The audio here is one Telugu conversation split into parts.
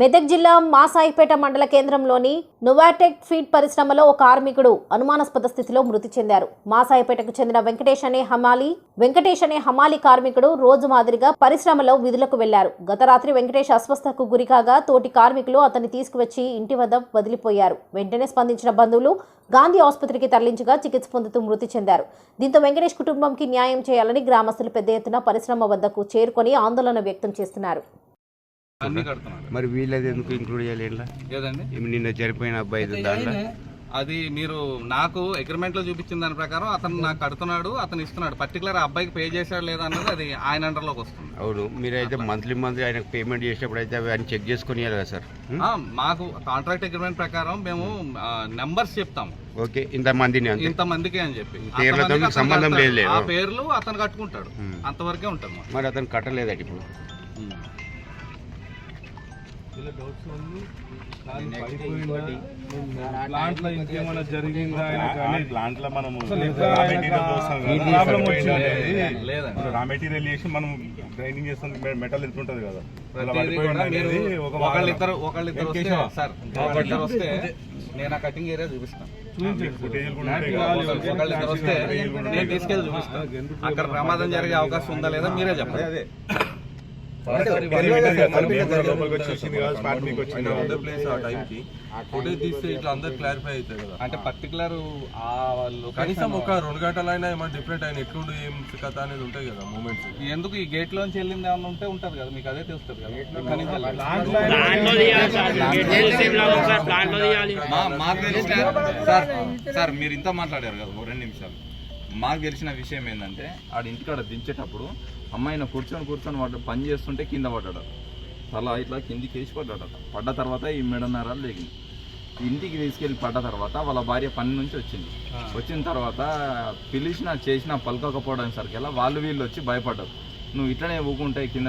మెదక్ జిల్లా మాసాయిపేట మండల కేంద్రంలోని నువాటెక్ ఫీడ్ పరిశ్రమలో ఒక కార్మికుడు అనుమానాస్పద స్థితిలో మృతి చెందారు. మాసాయిపేటకు చెందిన వెంకటేష్ అనే హమాలి వెంకటేష్ అనే హమాలి కార్మికుడు రోజు మాదిరిగా పరిశ్రమలో విధులకు వెళ్ళారు. గత రాత్రి వెంకటేష్ అస్వస్థకు గురికాగా తోటి కార్మికులు అతన్ని తీసుకువచ్చి ఇంటి వద్ద వదిలిపోయారు. వెంటనే స్పందించిన బంధువులు గాంధీ ఆసుపత్రికి తరలించగా చికిత్స పొందుతూ మృతి చెందారు. దీంతో వెంకటేష్ కుటుంబంకి న్యాయం చేయాలని గ్రామస్తులు పెద్ద ఎత్తున పరిశ్రమ వద్దకు చేరుకొని ఆందోళన వ్యక్తం చేస్తున్నారు. మరి వీళ్ళది ఎందుకు ఇంక్లూడ్ చేయాలి నిన్న చనిపోయిన అబ్బాయి అది మీరు నాకు అగ్రిమెంట్లో చూపించిన దాని ప్రకారం అతను నాకు కడుతున్నాడు అతను ఇస్తున్నాడు. పర్టికులర్ అబ్బాయికి పే చేశాడు లేదా అన్నది అది ఆయన అండర్లోకి వస్తుంది. అవును. మీరైతే మంత్లీ మంత్లీ ఆయనకు పేమెంట్ చేసేటప్పుడు అయితే అవి చెక్ చేసుకొని కదా సార్? మాకు కాంట్రాక్ట్ అగ్రిమెంట్ ప్రకారం మేము నెంబర్స్ చెప్తాము. ఓకే. ఇంతమందిని అంతే? ఇంత మందికి అని చెప్పి. పేర్లతో సంబంధం. లేదు. ఆ పేర్లు అతను కట్టుకుంటాడు. అంతవరకే మాకు. మరి అతను కట్టలేదట ఇప్పుడు? ప్రాబ్లం వచ్చింది. రా మెటీరియల్ చేసి మనం గ్రైండింగ్ చేస్తాం మెటల్ ఎంత ఉంటది కదా ఒకళ్ళిద్దరు ఒకళ్ళిద్దరు వస్తే కేశవ. సార్ ఒకళ్ళిద్దరు వస్తే నేను ఆ కటింగ్ ఏరియా చూపిస్తాను ఫుటేజ్ కూడా ఉంటాయి హ్యాపీ కదా. కావాలి. ఒకళ్ళిద్దరు వస్తే నేను తీసుకెళ్ళి చూపిస్తాను అక్కడ ప్రమాదం జరిగే అవకాశం ఉందా లేదా మీరే చెప్పండి లోపలికి వచ్చి వచ్చింది కదా స్పాట్ మీకు వచ్చింది అదే కదా. ప్లేస్ ఆ టైం కి ఫుటేజ్ తీస్తే ఇట్లా అందరు క్లారిఫై అవుతాయి కదా. అంటే పర్టికులర్ ఆ కనీసం ఒక రెండు గంటలైనా ఏమైనా డిఫరెంట్ అయిన ఎట్లుండి ఏం కథ అనేది ఉంటాయి కదా మూమెంట్స్ ఎందుకు ఈ గేట్ లోంచి వెళ్ళింది ఏమన్నా ఉంటే ఉంటది కదా మీకు అదే తెలుస్తుంది కదా. మాకు తెలిసిన సార్. సార్ మీరు ఇంత మాట్లాడారు కదా రెండు నిమిషాలు. మాకు తెలిసిన విషయం ఏంటంటే ఆడ ఇంటికాడ దించేటప్పుడు అమ్మాయిన కూర్చొని కూర్చొని వాడు పని చేస్తుంటే కింద పడ్డాడు తల ఇట్లా కిందికి వేసి పడ్డాడు పడ్డ తర్వాత ఈ మెడన్నరాలు లేగింది ఇంటికి తీసుకెళ్ళి పడ్డ తర్వాత వాళ్ళ భార్య పని నుంచి వచ్చింది. వచ్చిన తర్వాత పిలిచిన చేసిన పలకకపోవడం సరికెలా వాళ్ళు వీళ్ళు వచ్చి భయపడ్డారు. నువ్వు ఇట్లనే ఊకుంటే కింద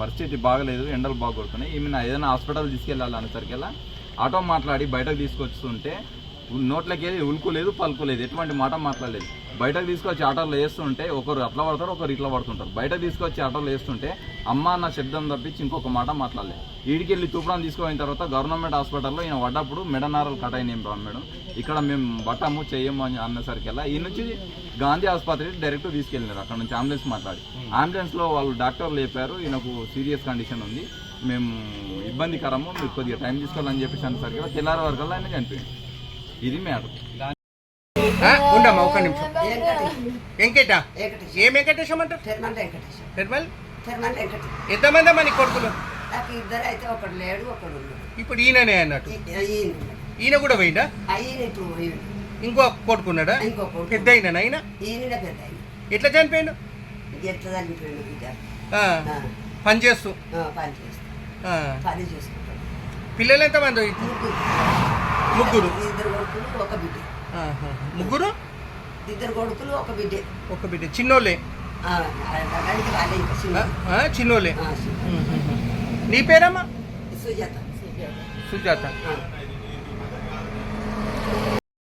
పరిస్థితి బాగలేదు ఎండలు బాగా కొడుతున్నాయి ఈమె ఏదైనా హాస్పిటల్ తీసుకెళ్ళాలి అనేసరికెలా ఆటో మాట్లాడి బయటకు తీసుకొస్తుంటే నోట్లకి ఏది ఉలుకోలేదు పలుకోలేదు. ఎటువంటి మాట మాట్లాడలేదు. బయటకు తీసుకొచ్చి ఆటోలో వేస్తుంటే ఒకరు అట్లా పడతారు ఒకరు ఇట్లా పడుతుంటారు. బయట తీసుకొచ్చి ఆటోలో వేస్తుంటే అమ్మ అన్న శబ్దం తప్పించి ఇంకొక మాట మాట్లాడలేదు. ఈడికెళ్ళి తూపడం తీసుకుపోయిన తర్వాత గవర్నమెంట్ హాస్పిటల్లో ఈయన పడ్డప్పుడు మెడనారలు కట్ అయినాయి మేడం. ఇక్కడ మేము బట్టము చెయ్యము అని అన్నసరికెల్లా ఈ నుంచి గాంధీ ఆసుపత్రికి డైరెక్ట్ తీసుకెళ్ళినారు. అక్కడ నుంచి అంబులెన్స్ మాట్లాడి. అంబులెన్స్లో వాళ్ళు డాక్టర్లు చెప్పారు ఈయనకు సీరియస్ కండిషన్ ఉంది. మేము ఇబ్బందికరము మీరు కొద్దిగా టైం తీసుకోవాలని చెప్పేసి అనేసరికి తెల్లారి వరకు ఆయన చనిపోయింది ఇది ఉండమ్మా ఒక్క నిమిషం. వెంకట ఏ వెంకటేశం అంటారు? తిరుమల తిరుమల నీ కొడుకులు? నాకు ఇద్దరు అయితే ఒకడు లేడు ఒకడు ఉన్నాడు. ఇప్పుడు ఈయననే అన్నట్టు. ఈయన కూడా పోయిందా ఈయన ఇప్పుడు పోయిండు. ఇంకో కొడుకున్నాడా? ఇంకో. పెద్ద అయినా ఆయన? ఈయన పెద్ద ఆయన ఎట్లా చనిపోయిండు ఎట్లా పని చేస్తూ. పని పని చేసుకుంటాడు. పిల్లలు ఎంతమంది? ముగ్గురు? ఇద్దరు కొడుకులు ఒక బిడ్డ. ముగ్గురు? ఇద్దరు కొడుకులు ఒక బిడ్డ. ఒక బిడ్డ. చిన్నోళ్ళే? చిన్నోళ్ళే. నీ పేరమ్మా? సుజాత. సుజాత.